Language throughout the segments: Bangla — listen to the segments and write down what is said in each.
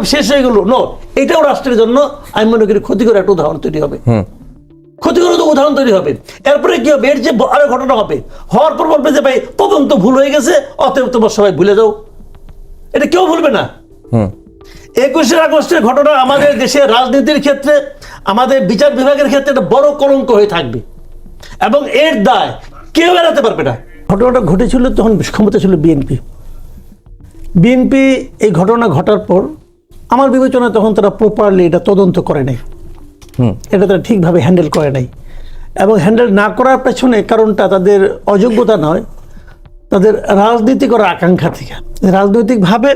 সব শেষ হয়ে গেল। নো এটাও রাষ্ট্রের জন্য আমি মনে করি ক্ষতিকর একটা উদাহরণ তৈরি হবে। ক্ষতিকর তো উদাহরণ তৈরি হবে। এরপরে কি হবে? এর যে আরও ঘটনা হবে। হওয়ার পর বলবে যে ভাই তদন্ত ভুল হয়ে গেছে অতএব তোমার সবাই ভুলে যাও। এটা কেউ ভুলবে না। একুশে আগস্টের ঘটনা আমাদের দেশের রাজনীতির ক্ষেত্রে আমাদের বিচার বিভাগের ক্ষেত্রে একটা বড় কলঙ্ক হয়ে থাকবে। এবং এর দায় কেউ এড়াতে পারবে না। ঘটনাটা ঘটেছিল তখন ক্ষমতা ছিল বিএনপি। বিএনপি এই ঘটনা ঘটার পর আমার বিবেচনায় তখন তারা প্রপারলি এটা তদন্ত করে নাই। এটা তারা ঠিকভাবে হ্যান্ডেল করে নাই। এবং হ্যান্ডেল না করার পেছনে কারণটা তাদের অযোগ্যতা নয় তাদের রাজনীতি করার আকাঙ্ক্ষা থেকে। রাজনৈতিকভাবে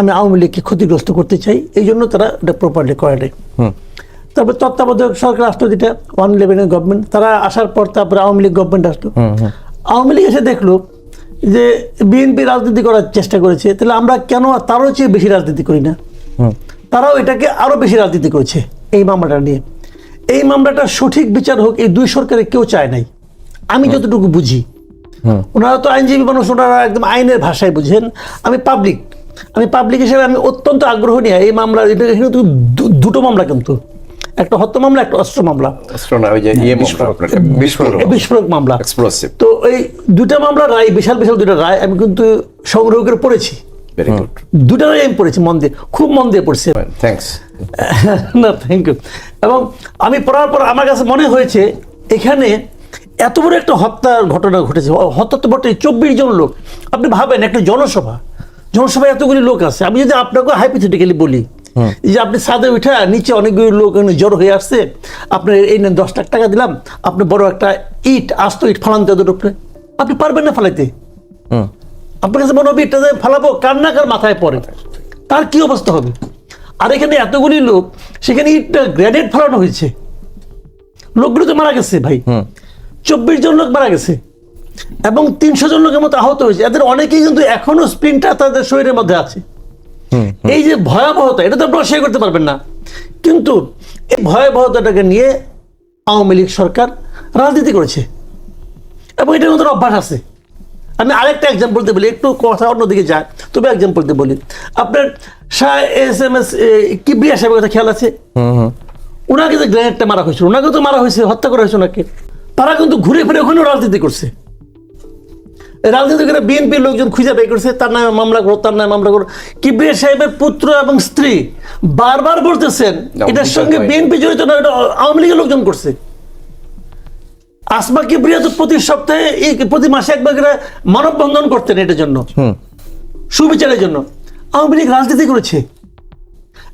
আমি আওয়ামী লীগকে ক্ষতিগ্রস্ত করতে চাই এই জন্য তারা এটা প্রপারলি করে নাই। তারপর তত্ত্বাবধায়ক সরকার আসলো যেটা ওয়ান ইলেভেনের গভর্নমেন্ট তারা আসার পর তারপরে আওয়ামী লীগ গভর্নমেন্ট আসলো। আওয়ামী লীগ এসে দেখল যে বিএনপি রাজনীতি করার চেষ্টা করেছে তাহলে আমরা কেন তারও চেয়ে বেশি রাজনীতি করি না? তারাও এটাকে আরও বেশি রাজনীতি করেছে এই মামলাটা নিয়ে। এই মামলাটা সঠিক বিচার হোক এই দুই সরকারে কেউ চায় নাই। আমি যতটুকু বুঝি। ওনারা তো আইনজীবী মানুষ ওনারা একদম আইনের ভাষায় বুঝেন। আমি পাবলিক আমি পাবলিক হিসেবে আমি অত্যন্ত আগ্রহ নিয়ে এই মামলা দুটো মামলা কিন্তু। একটা হত্যা মামলা একটা অস্ত্র মামলা। ইয়ে বিস্ফোরক। বিস্ফোরক। মামলা। এক্সপ্লোসিভ তো এই দুটা মামলা রায় বিশাল বিশাল দুটা রায় আমি কিন্তু সংগ্রহ করে পড়েছি। ভেরি গুড আমি পড়েছি মন দিয়ে খুব মন দিয়ে পড়ছি। থ্যাংকস না থ্যাংক ইউ এবং আমি পড়ার পর আমার কাছে মনে হয়েছে এখানে এত বড় একটা হত্যার ঘটনা ঘটেছে। হত্যা তো বটে চব্বিশ জন লোক। আপনি ভাবেন একটা জনসভা। জনসভায় এতগুলি লোক আছে। আমি যদি আপনাকে হাইপোথেটিক্যালি বলি যে আপনি ছাদে উঠা নিচে অনেকগুলি লোক জড়ো হয়ে আসছে আপনার এই নেন দশ লাখ টাকা দিলাম আপনি বড় একটা ইট আস্ত ইট ফালান তাদের উপরে আপনি পারবেন না ফালাইতে। আপনার কাছে মনে হবে এটা যে ফালাবো কার না কার মাথায় পড়ে। তার কি অবস্থা হবে? আর এখানে এতগুলি লোক সেখানে ইটটা গ্রেনেড ফেলানো হয়েছে। লোকগুলো তো মারা গেছে ভাই। চব্বিশ জন লোক মারা গেছে। এবং তিনশো জন লোকের মতো আহত হয়েছে। এদের অনেকেই কিন্তু এখনও স্প্রিনটা তাদের শরীরের মধ্যে আছে। এই যে ভয়াবহতা এটা তো আপনারা শেয়ার করতে পারবেন না। কিন্তু এই ভয়াবহতাটাকে নিয়ে আওয়ামী লীগ সরকার রাজনীতি করেছে। এবং এটার মধ্যে অভ্যাস আছে। আমি আরেকটা এক্সাম্পল দিয়ে বলি একটু কথা অন্যদিকে যায় তবে এক্সাম্পল দিয়ে বলি। আপনার Shah S M S Kibria সাহেবের কথা খেয়াল আছে? ওনাকে যে গ্রেনেডটা মারা হয়েছিল ওনাকে তো মারা হয়েছে হত্যা করা হয়েছে ওনাকে তারা কিন্তু ঘুরে ফিরে ওখানেও রাজনীতি করছে। রাজনীতি করে বিএনপির লোকজন খুঁজে বের করছে তার নামে মামলা করো তার নামে মামলা করো। কিবরিয়া সাহেবের পুত্র এবং স্ত্রী বারবার বলতেছেন এটার সঙ্গে বিএনপি জড়িত না এটা আওয়ামী লীগের লোকজন করছে। আসমা কিবরিয়া তো প্রতি সপ্তাহে প্রতি মাসে একবার করে মানববন্ধন করতেন এটার জন্য। সুবিচারের জন্য। আওয়ামী লীগ রাজনীতি করেছে।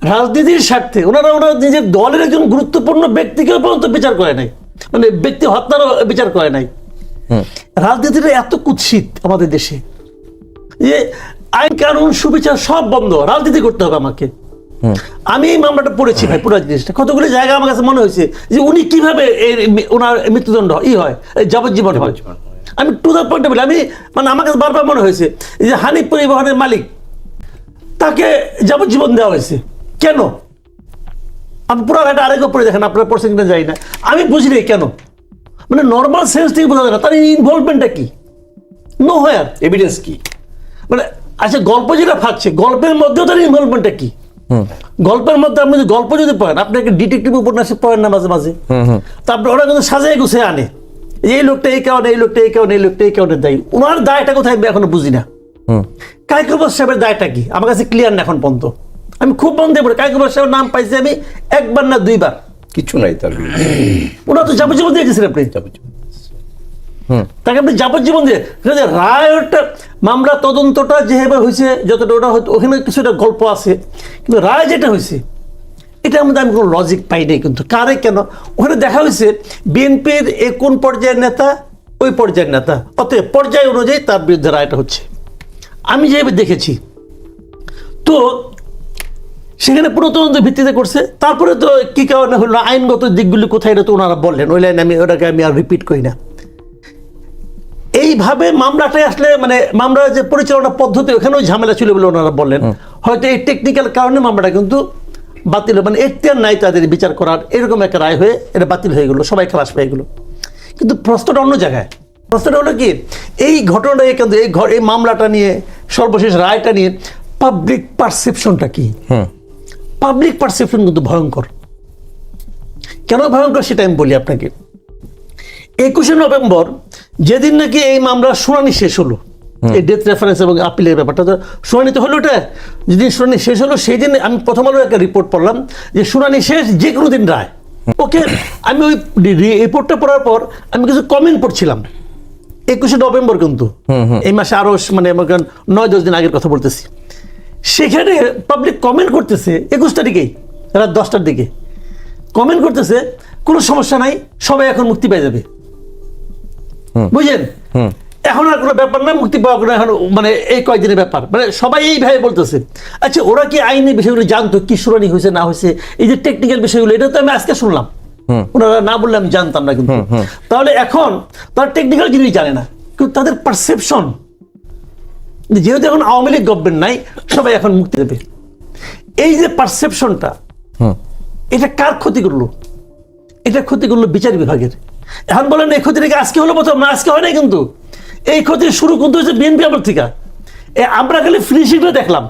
রাজনীতির স্বার্থে ওনারা ওনারা নিজের দলের একজন গুরুত্বপূর্ণ ব্যক্তিকেও পর্যন্ত বিচার করে নাই। মানে ব্যক্তি হত্যারও বিচার করে নাই। রাজনীতিটা এত কুৎসিত আমাদের দেশে। যে আইন কানুন সুবিচার সব বন্ধ। রাজনীতি করতে হবে আমাকে। আমি এই মামলাটা পড়েছি ভাই পুরো জিনিসটা। কতগুলো জায়গা আমার কাছে মনে হয়েছে যে উনি কীভাবে এই ওনার মৃত্যুদণ্ড ই হয় এই যাবজ্জীবন হয়। আমি টু দ্য পয়েন্ট বলি আমি মানে আমার কাছে বারবার মনে হয়েছে যে হানি পরিবহনের মালিক তাকে যাবজ্জীবন দেওয়া হয়েছে। কেন? আমি পুরো এটা আরেকবার পড়ে দেখেন আপনার পড়ছেন কিনা যাই না। আমি বুঝি নাই কেন? মানে নর্মাল সেন্স থেকে বোঝা যায় না তার ইনভলভমেন্টটা কি? নো হোয়ার এভিডেন্স কি? মানে আচ্ছা গল্প যেটা ফাঁকছে গল্পের মধ্যেও তার ইনভলভমেন্টটা কি? গল্পের মধ্যে আপনি যদি গল্প যদি পড়েন আপনি একটা ডিটেকটিভ উপন্যাসে পড়েন না মাঝে মাঝে তারপরে ওরা কিন্তু সাজায় গুছিয়ে আনে। এই লোকটা এই কারণে এই লোকটা এই কারণে এই লোকটা এই কারণে দায়ী। ওনার দায়টা কোথায় আমি এখনও বুঝি না। কাইকবাস সাহেবের দায়টা কি? আমার কাছে ক্লিয়ার না এখন পর্যন্ত। আমি খুব বন্ধে পড়ি কাইকবাস সাহেবের নাম পাইছি আমি একবার না দুইবার। কিছু নাই তার। ওনার তো যাবজ্জীবন দিয়ে গেছেন আপনি? যাবজ্জীবন। তাকে আপনি যাবজ্জীবন দিয়ে রায়টা মামলা তদন্তটা যেভাবে হয়েছে যতটা ওটা হয়তো ওখানে কিছুটা গল্প আছে। কিন্তু রায় যেটা হয়েছে এটা আমাদের আমি কোনো লজিক পাই নাই কিন্তু। কারে কেন? ওখানে দেখা হয়েছে বিএনপির এ কোন পর্যায়ের নেতা, ওই পর্যায়ের নেতা। অতএব পর্যায় অনুযায়ী তার বিরুদ্ধে রায়টা হচ্ছে। আমি যেভাবে দেখেছি, তো সেখানে পুরো তদন্ত ভিত্তিতে করছে। তারপরে তো কী কারণে হলো? আইনগত দিকগুলি কোথায়? এটা তো ওনারা বললেন। ওই লাইন আমি ওটাকে আমি আর রিপিট করি না। এইভাবে মামলাটাই আসলে মানে মামলার যে পরিচালনা পদ্ধতি ওখানেও ঝামেলা ছিল বলে ওনারা বললেন। হয়তো এই টেকনিক্যাল কারণে মামলাটা কিন্তু বাতিল। মানে এখতিয়ার নাই তাদের বিচার করার এরকম একটা রায় হয়ে এটা বাতিল হয়ে গেলো সবাই খালাস পেয়ে গেলো। কিন্তু প্রশ্নটা অন্য জায়গায়। প্রশ্নটা হলো কি এই ঘটনাটা কিন্তু এই ঘ- এই মামলাটা নিয়ে সর্বশেষ রায়টা নিয়ে পাবলিক পারসেপশনটা কি? পাবলিক পারসেপশন কিন্তু ভয়ঙ্কর। কেন ভয়ঙ্কর সেটা আমি বলি আপনাকে। একুশে নভেম্বর যেদিন নাকি এই মামলার শুনানি শেষ হলো এই ডেথ রেফারেন্স এবং আপিলের ব্যাপারটা তো শুনানি তো হলো ওটা যেদিন শুনানি শেষ হলো সেই দিন আমি প্রথম আলো একটা রিপোর্ট পড়লাম যে শুনানি শেষ যে কোনো দিন রায়। ওকে আমি ওই রিপোর্টটা পড়ার পর আমি কিছু কমেন্ট পড়ছিলাম। একুশে নভেম্বর কিন্তু এই মাসে আরও মানে নয় দশ দিন আগের কথা বলতেছি। সেখানে পাবলিক কমেন্ট করতেছে একুশ তারিখেই রাত দশটার দিকে। কমেন্ট করতেছে কোনো সমস্যা নাই সবাই এখন মুক্তি পেয়ে যাবে। বুঝলেন? এখন আর কোনো ব্যাপার না মুক্তি পাওয়া কোনো এখন মানে এই কয়েকদিনের ব্যাপার। মানে সবাই এইভাবে বলতেছে। আচ্ছা ওরা কি আইনি বিষয়গুলো জানতো কি শুনানি হয়েছে না হয়েছে? এই যে টেকনিক্যাল বিষয়গুলো এটা তো আমি আজকে শুনলাম। ওনারা না বললে আমি জানতাম না কিন্তু। তাহলে এখন তারা টেকনিক্যাল জিনিস জানে না কিন্তু তাদের পারসেপশন যেহেতু এখন আওয়ামী লীগ গভর্নমেন্ট নাই সবাই এখন মুক্তি দেবে। এই যে পারসেপশনটা এটা কার ক্ষতি করল? এটা ক্ষতি করল বিচার বিভাগের। এখন বলেন এই ক্ষতিটা কি আজকে হলো প্রথম? না আজকে হয় নাই কিন্তু। এই ক্ষতির শুরু কিন্তু হয়েছে? বিএনপি আমল থেকে। এ আমরা খালি ফিনিশিংটা দেখলাম।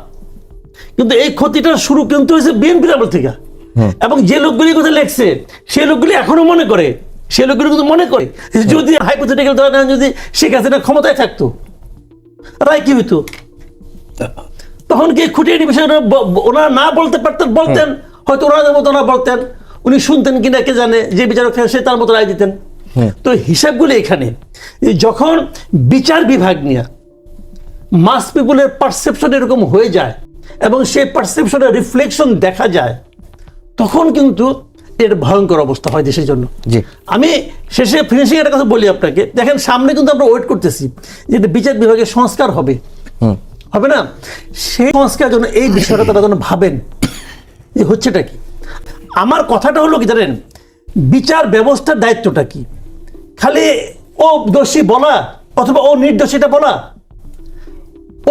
কিন্তু এই ক্ষতিটার শুরু কিন্তু হয়েছে? বিএনপির আমল থেকে। এবং যে লোকগুলি কথা লেখছে সেই লোকগুলি এখনও মনে করে। সে লোকগুলি কিন্তু মনে করে। যদি হাইপোথেটিক্যাল ধরেন যদি শেখ হাসিনা ক্ষমতায় থাকতো রায় কি হইতো? তখন কি খুঁটিয়ে বিষয়টা ব- ব- ওনারা না বলতে পারতেন বলতেন? হয়তো ওনাদের মতো ওনারা বলতেন। উনি শুনতেন কিনা কে জানে? যে বিচারক সে তার মতো রায় দিতেন। তো হিসাবগুলো এখানে যে যখন বিচার বিভাগ নিয়ে মাস পিপুলের পারসেপশন এরকম হয়ে যায় এবং সেই পারসেপশনের রিফ্লেকশন দেখা যায় তখন কিন্তু এর ভয়ঙ্কর অবস্থা হয় দেশের জন্য। জি। আমি শেষে ফিনিশিং একটা কথা বলি আপনাকে। দেখেন সামনে কিন্তু আমরা ওয়েট করতেছি যে বিচার বিভাগের সংস্কার হবে। হবে না? সেই সংস্কার জন্য এই বিষয়টা তারা যেন ভাবেন যে হচ্ছেটা কি? আমার কথাটা হলো কি জানেন? বিচার ব্যবস্থার দায়িত্বটা কি? খালি ও দোষী বলা অথবা ও নির্দোষীটা বলা।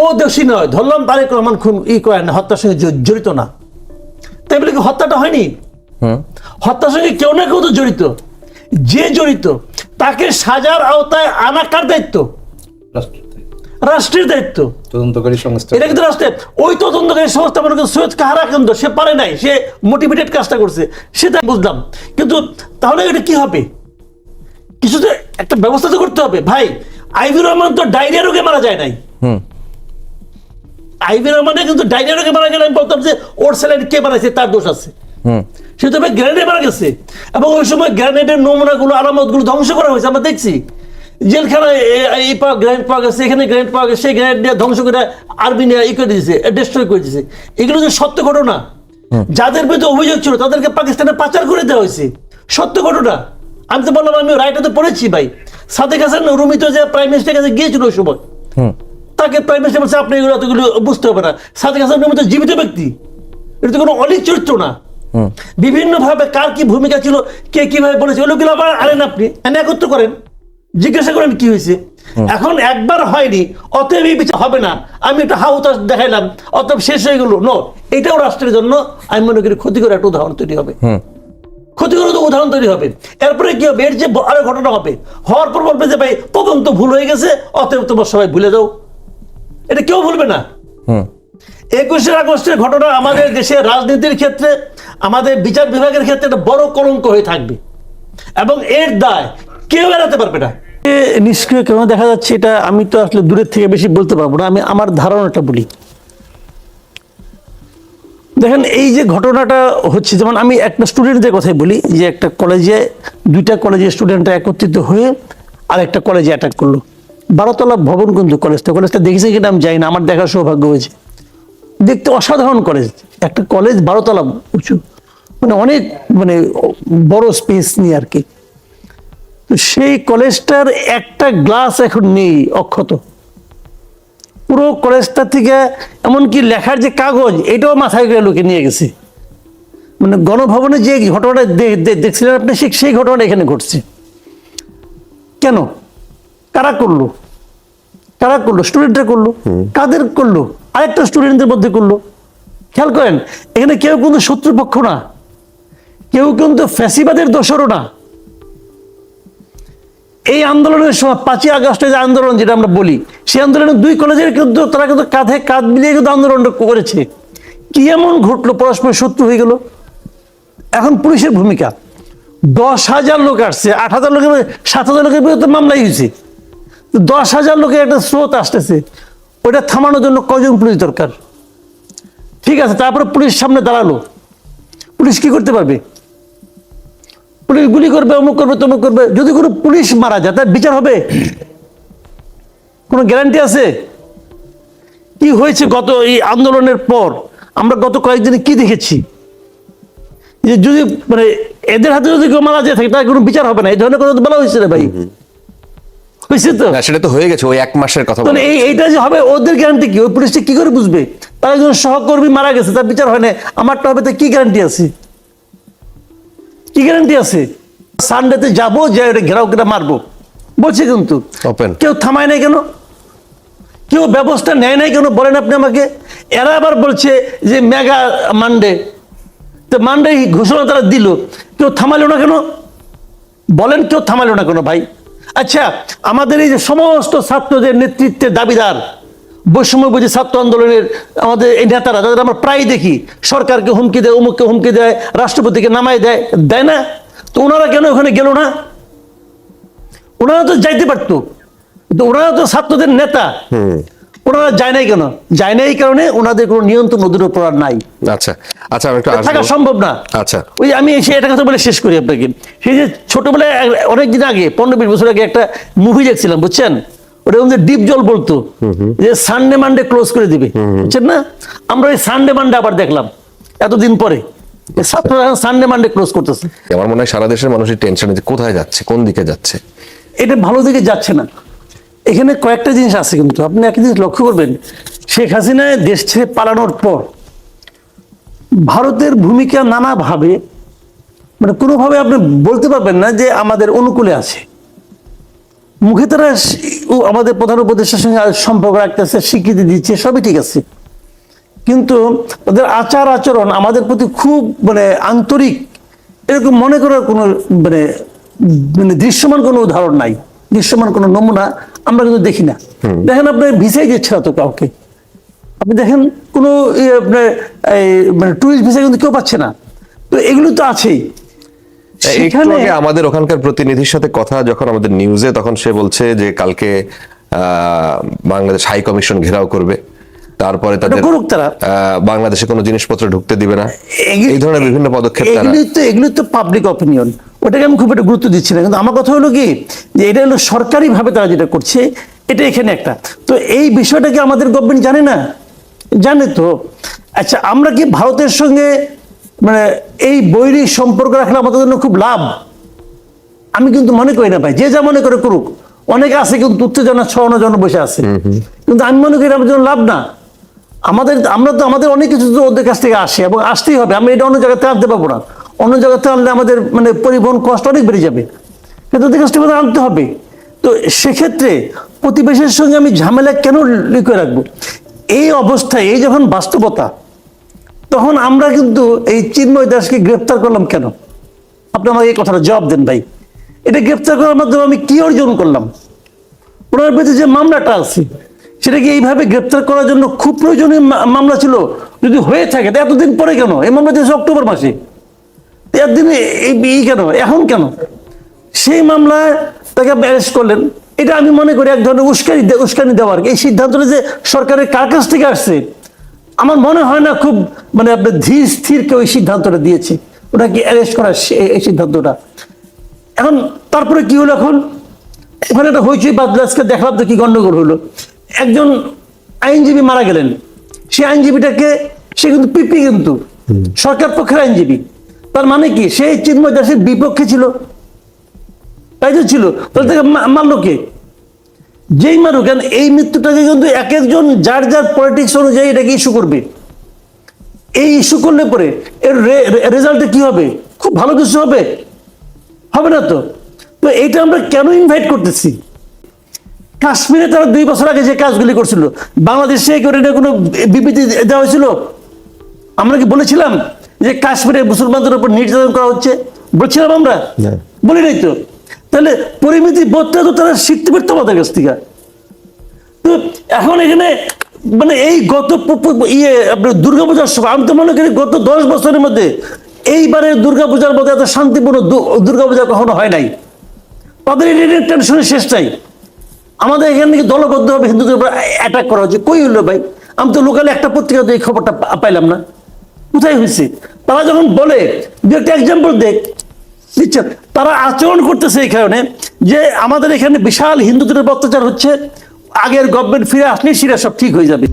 ও দোষী নয় ধরলাম তারেক রহমান খুন ই করে না হত্যার সঙ্গে জড়িত না। তাই বলে কি হত্যাটা হয়নি? হত্যার সঙ্গে কেউ না কেউ তো জড়িত। যে জড়িত তাকে সাজার আওতায় আনা কার দায়িত্ব? রাষ্ট্রের দায়িত্ব। তদন্তকারী সংস্থা। এটা কিন্তু রাষ্ট্রের। ওই তদন্তকারী সংস্থা মনে করেন সৈয়দ কাহারা কিন্তু সে পারে নাই সে মোটিভেটেড কাজটা করছে। সেটা বুঝলাম। কিন্তু তাহলে এটা কি হবে? কিছু তো একটা ব্যবস্থা তো করতে হবে। ভাই আইভি রহমান তো ডায়রিয়া রোগে মারা যায় নাই। আইভি রহমানে কিন্তু ডায়রিয়া রোগে মারা গেলে আমি বলতাম যে ওর স্যালাইন কে বানাইছে তার দোষ আছে। সে তো গ্রেনেডে মারা গেছে। এবং ওই সময় গ্রেনেডের নমুনাগুলো আলামতগুলো ধ্বংস করা হয়েছে আমরা দেখছি। জেলখানায় এই পাওয়া গ্রেনেড পাওয়া গেছে এখানে গ্রেনেড পাওয়া গেছে সেই গ্রেনেড দিয়ে ধ্বংস করে আর্মি নিয়ে ই করে দিয়েছে ডিস্ট্রয় করে দিয়েছে। এগুলো যে সত্য ঘটনা যাদের বিরুদ্ধে অভিযোগ ছিল তাদেরকে পাকিস্তানে পাচার করে দেওয়া হয়েছে। সত্য ঘটনা। আমি তো বললাম আমি রায়টা তো পড়েছি ভাই। সাদেক হাসান রুমি তো যে প্রাইম মিনিস্টার কাছে গিয়েছিল ওই সময়। তাকে প্রাইম মিনিস্টার বলছে আপনি এগুলো এতগুলো বুঝতে হবে না। সাদেক হাসান রুমি তো জীবিত ব্যক্তি। এটা তো কোনো অলিক চরিত্র না। বিভিন্ন ভাবে কার কি ভূমিকা ছিল কে কীভাবে বলেছে ওগুলো আবার আনেন আপনি। এনে একত্র করেন। জিজ্ঞাসা করেন কি হয়েছে? এখন একবার হয়নি অতএব এই বিচার হবে না। আমি একটা হাউ হাউতাস দেখাইলাম অতএব শেষ হয়ে গেল। নো এটাও রাষ্ট্রের জন্য আমি মনে করি ক্ষতিকর একটা উদাহরণ তৈরি হবে। ক্ষতিকর উদাহরণ তৈরি হবে। এরপরে কি হবে এর যে আরও ঘটনা হবে। হওয়ার পর বলবে যে ভাই তদন্ত ভুল হয়ে গেছে অতএব তোমার সবাই ভুলে যাও। এটা কেউ ভুলবে না। একুশে আগস্টের ঘটনা আমাদের দেশের রাজনীতির ক্ষেত্রে আমাদের বিচার বিভাগের ক্ষেত্রে একটা বড় কলঙ্ক হয়ে থাকবে। এবং এর দায় কেউ এড়াতে পারবে না। এ নিষ্ক্রিয় কেন? দেখা যাচ্ছে এটা আমি তো আসলে দূরের থেকে বেশি বলতে পারব না। আমি আমার ধারণাটা বলি। দেখেন, এই যে ঘটনাটা হচ্ছে, যেমন আমি একটা স্টুডেন্টদের কথাই বলি, যে একটা কলেজে দুইটা কলেজের স্টুডেন্টরা একত্রিত হয়ে আর একটা কলেজে অ্যাটাক করল। বারোতলা ভবন কিন্তু কলেজটা কলেজটা দেখেছি কিনা আমি যাই না, আমার দেখার সৌভাগ্য হয়েছে। দেখতে অসাধারণ কলেজ একটা কলেজ বারোতলা উঁচু মানে অনেক মানে বড় স্পেস নিয়ে আর কি। তো সেই কলেজটার একটা গ্লাস এখন নেই, অক্ষত। পুরো কলেজটা থেকে এমনকি লেখার যে কাগজ এটাও মাথায় করে লোকে নিয়ে গেছে। মানে গণভবনে যে ঘটনাটা দেখছিলেন আপনি ঠিক সেই ঘটনাটা এখানে ঘটছে। কেন? কারা করল? কারা করল? স্টুডেন্টরা করল? কাদের করল? আরেকটা স্টুডেন্টদের মধ্যে করল। খেয়াল করেন এখানে কেউ কিন্তু শত্রুপক্ষ না। কেউ কিন্তু ফ্যাসিবাদের দোষরও না। এই আন্দোলনের সময় পাঁচই আগস্টের যে আন্দোলন যেটা আমরা বলি সেই আন্দোলনে দুই কলেজের কিন্তু তারা কিন্তু কাঁধে কাঁধ মিলিয়ে কিন্তু আন্দোলন করেছে। কি এমন ঘটলো? পরস্পর শত্রু হয়ে গেল। এখন পুলিশের ভূমিকা। দশ হাজার লোক আসছে, আট হাজার লোকের সাত হাজার লোকের বিরুদ্ধে মামলাই হয়েছে। দশ হাজার লোকের একটা স্রোত আসতেছে। ওটা থামানোর জন্য কজন পুলিশ দরকার? ঠিক আছে, তারপরে পুলিশ সামনে দাঁড়াল। পুলিশ কি করতে পারবে? পুলিশ গুলি করবে, অমুক করবে, তমুক করবে। যদি কোনো পুলিশ মারা যায়, তার বিচার হবে? কোনো গ্যারান্টি আছে? কি হয়েছে গত এই আন্দোলনের পর? আমরা গত কয়েকদিনে কি দেখেছি? যে যদি মানে এদের হাতে যদি কেউ মারা যায় থাকে তার কোনো বিচার হবে না। এই ধরনের কথা বলা হয়েছে রে ভাই? হয়েছে তো? সেটা তো হয়ে গেছে ওই এক মাসের কথা বলা এই এইটা যে হবে ওদের গ্যারান্টি কি? ওই পুলিশটা কি করে বুঝবে? তার একজন সহকর্মী মারা গেছে তার বিচার হয় না। আমারটা হবে তো কি গ্যারান্টি আছে? কি গ্যারান্টি আছে? সানডেতে যাব যে ওটা ঘেরাও কেটে মারবো। বলছে কিন্তু। কেউ থামায় নাই কেন? কেউ ব্যবস্থা নেয় নাই কেন? বলেন আপনি আমাকে। এরা আবার বলছে যে মেগা মানডে। তো মানডে ঘোষণা তারা দিল। কেউ থামালো না কেন? বলেন কেউ থামালো না কেন ভাই? আচ্ছা আমাদের এই যে সমস্ত ছাত্রদের নেতৃত্বের দাবিদার বৈষম্য বুঝে ছাত্র আন্দোলনের আমাদের এই নেতারা, যাদের আমরা প্রায় দেখি, সরকারকে হুমকি দেয়, অমুককে হুমকি দেয়, রাষ্ট্রপতিকে নামাই দেয় দেয় না? তো ওনারা কেন ওখানে গেল না? ওনারা তো যাইতে পারতো। কিন্তু ওনারা তো ছাত্রদের নেতা। ওনারা যায় নাই কেন? যায় নাই এই কারণে ওনাদের কোনো নিয়ন্ত্রণ ওদের উপর আর নাই। আচ্ছা আচ্ছা আমি একটু থাকা সম্ভব না। আচ্ছা। ওই আমি এসে একটা কথা বলে শেষ করি আপনাকে। সেই যে ছোটবেলায় অনেক দিন আগে পনেরো বিশ বছর আগে একটা মুভি দেখছিলাম বুঝছেন? ওটা ডিপ জল বলতো। যে সানডে মানডে ক্লোজ করে দিবে বুঝছেন না? আমরা ওই সানডে মানডে আবার দেখলাম এতদিন পরে। ছাত্ররা সানডে মানডে ক্লোজ করতেছে। আমার মনে হয় সারা দেশের মানুষের টেনশন কোথায় যাচ্ছে কোন দিকে যাচ্ছে? এটা ভালো দিকে যাচ্ছে না। এখানে কয়েকটা জিনিস আছে কিন্তু। আপনি একটা জিনিস লক্ষ্য করবেন, শেখ হাসিনা দেশ ছেড়ে পালানোর পর ভারতের ভূমিকা নানাভাবে মানে কোনোভাবে আপনি বলতে পারবেন না যে আমাদের অনুকূলে আছে। মুখে তারা আমাদের প্রধান উপদেষ্টার সঙ্গে সম্পর্ক রাখতেছে, স্বীকৃতি দিচ্ছে, সবই ঠিক আছে। কিন্তু ওদের আচার আচরণ আমাদের প্রতি খুব মানে আন্তরিক, এরকম মনে করার কোনো মানে মানে দৃশ্যমান কোনো উদাহরণ নাই। দৃশ্যমান কোনো নমুনা আমরা কিন্তু দেখি না। দেখেন আপনি ভিসাই দিচ্ছে না তো কাউকে। আপনি দেখেন কোনো আপনার মানে টুরিস্ট ভিসা কিন্তু কেউ পাচ্ছে না। তো এগুলো তো আছেই। সেখানে আমাদের ওখানকার প্রতিনিধির সাথে কথা যখন আমাদের নিউজে তখন সে বলছে যে কালকে বাংলাদেশ হাই কমিশন ঘেরাও করবে। তারপরে তাদের বাংলাদেশে কোনো জিনিসপত্র ঢুকতে দিবে না। এই ধরনের বিভিন্ন পদক্ষেপ তারা এগুলি তো এগুলি তো পাবলিক অপিনিয়ন ওটাকে আমি খুব একটা গুরুত্ব দিচ্ছি না। কিন্তু আমার কথা হলো কি যে এটা হলো সরকারি ভাবে তারা যেটা করছে এটা এখানে একটা। তো এই বিষয়টা কি আমাদের গভর্নমেন্ট জানে না? জানে তো। আচ্ছা আমরা কি ভারতের সঙ্গে মানে এই বৈরী সম্পর্ক রাখলে আমাদের জন্য খুব লাভ? আমি কিন্তু মনে করি না ভাই যে যা মনে করে করুক। অনেকে আছে কিন্তু উত্তেজনা ছড়ানোর জন্য বসে আছে। কিন্তু আমি মনে করি আমার জন্য লাভ না। আমাদের আমরা তো আমাদের অনেক কিছু তো ওদের কাছ থেকে আসে এবং আসতেই হবে। আমি এটা অন্য জায়গাতে আনতে পারব না। অন্য জায়গাতে আনলে আমাদের মানে পরিবহন কষ্ট অনেক বেড়ে যাবে। কিন্তু থেকে আমাদের আনতে হবে। তো সেক্ষেত্রে প্রতিবেশীর সঙ্গে আমি ঝামেলা কেন লিখে রাখব? এই অবস্থায়, এই যখন বাস্তবতা, তখন আমরা কিন্তু এই চিন্ময় দাসকে গ্রেপ্তার করলাম কেন? আপনি আমাকে এই কথাটা জবাব দেন ভাই। এটা গ্রেপ্তার করার মাধ্যমে আমি কি অর্জন করলাম? ওনার বিরুদ্ধে যে মামলাটা আছে সেটা কি এইভাবে গ্রেপ্তার করার জন্য খুব প্রয়োজনীয় মামলা ছিল। যদি হয়ে থাকে এতদিন পরে কেন? এই মামলা দিয়েছে অক্টোবর মাসে। তো এই এই কেন? এখন কেন? সেই মামলায় তাকে অ্যারেস্ট করলেন। এটা আমি মনে করি এক ধরনের উস্কানি উস্কানি দেওয়ার। এই সিদ্ধান্তটা যে সরকারের কার কাছ থেকে আসছে আমার মনে হয় না খুব মানে আপনার ধীর স্থির কেউ এই সিদ্ধান্তটা দিয়েছে। ওনাকে অ্যারেস্ট করার এই সিদ্ধান্তটা? এখন তারপরে কি হলো এখন? ওখানে একটা হইচই বাদল আজকে দেখলাম তো কি গন্ডগোল হলো। একজন আইনজীবী মারা গেলেন। সেই আইনজীবীটাকে সে কিন্তু পিপি কিন্তু। সরকার পক্ষের আইনজীবী। তার মানে কি? সেই চিন্ময় দাসের বিপক্ষে ছিল। তাই তো ছিল। তাহলে তাকে মারলো কে? যেই মারুক কেন এই মৃত্যুটাকে কিন্তু এক একজন যার যার পলিটিক্স অনুযায়ী এটাকে ইস্যু করবে? এই ইস্যু করলে পরে এর রেজাল্টে কি হবে? খুব ভালো কিছু হবে। হবে না তো? তো এইটা আমরা কেন ইনভাইট করতেছি? কাশ্মীরে তারা দুই বছর আগে যে কাজগুলি করছিল, বাংলাদেশে কোনো বিবৃতি দেওয়া হয়েছিল? আমরা কি বলেছিলাম? যে কাশ্মীরে মুসলমানদের উপর নির্যাতন করা হচ্ছে বলছিলাম আমরা? বলি নাই তো? তাহলে পরিমিতি বোধটা তো তারা শিখতে পারতো আমাদের কাছ থেকে। তো এখন এখানে মানে এই গত ইয়ে আপনার দুর্গাপূজার সময় আমি তো মনে করি গত দশ বছরের মধ্যে এইবারে দুর্গাপূজার মধ্যে এত শান্তিপূর্ণ দুর্গাপূজা কখনো হয় নাই। তাদের এটা টেনশনের শেষ নাই। আমাদের এখানে নাকি দলবদ্ধভাবে হিন্দুদের উপর অ্যাটাক করা হচ্ছে। কই হলো ভাই? আমি তো লোকালে একটা পত্রিকাতে এই খবরটা পাইলাম না। কোথায় হয়েছে? তারা যখন বলে, দু একটা এক্সাম্পল দেখ। দিচ্ছে তারা আচরণ করতেছে এই কারণে যে আমাদের এখানে বিশাল হিন্দুদের অত্যাচার হচ্ছে, আগের গভর্নমেন্ট ফিরে আসলে সেটা সব ঠিক হয়ে যাবে।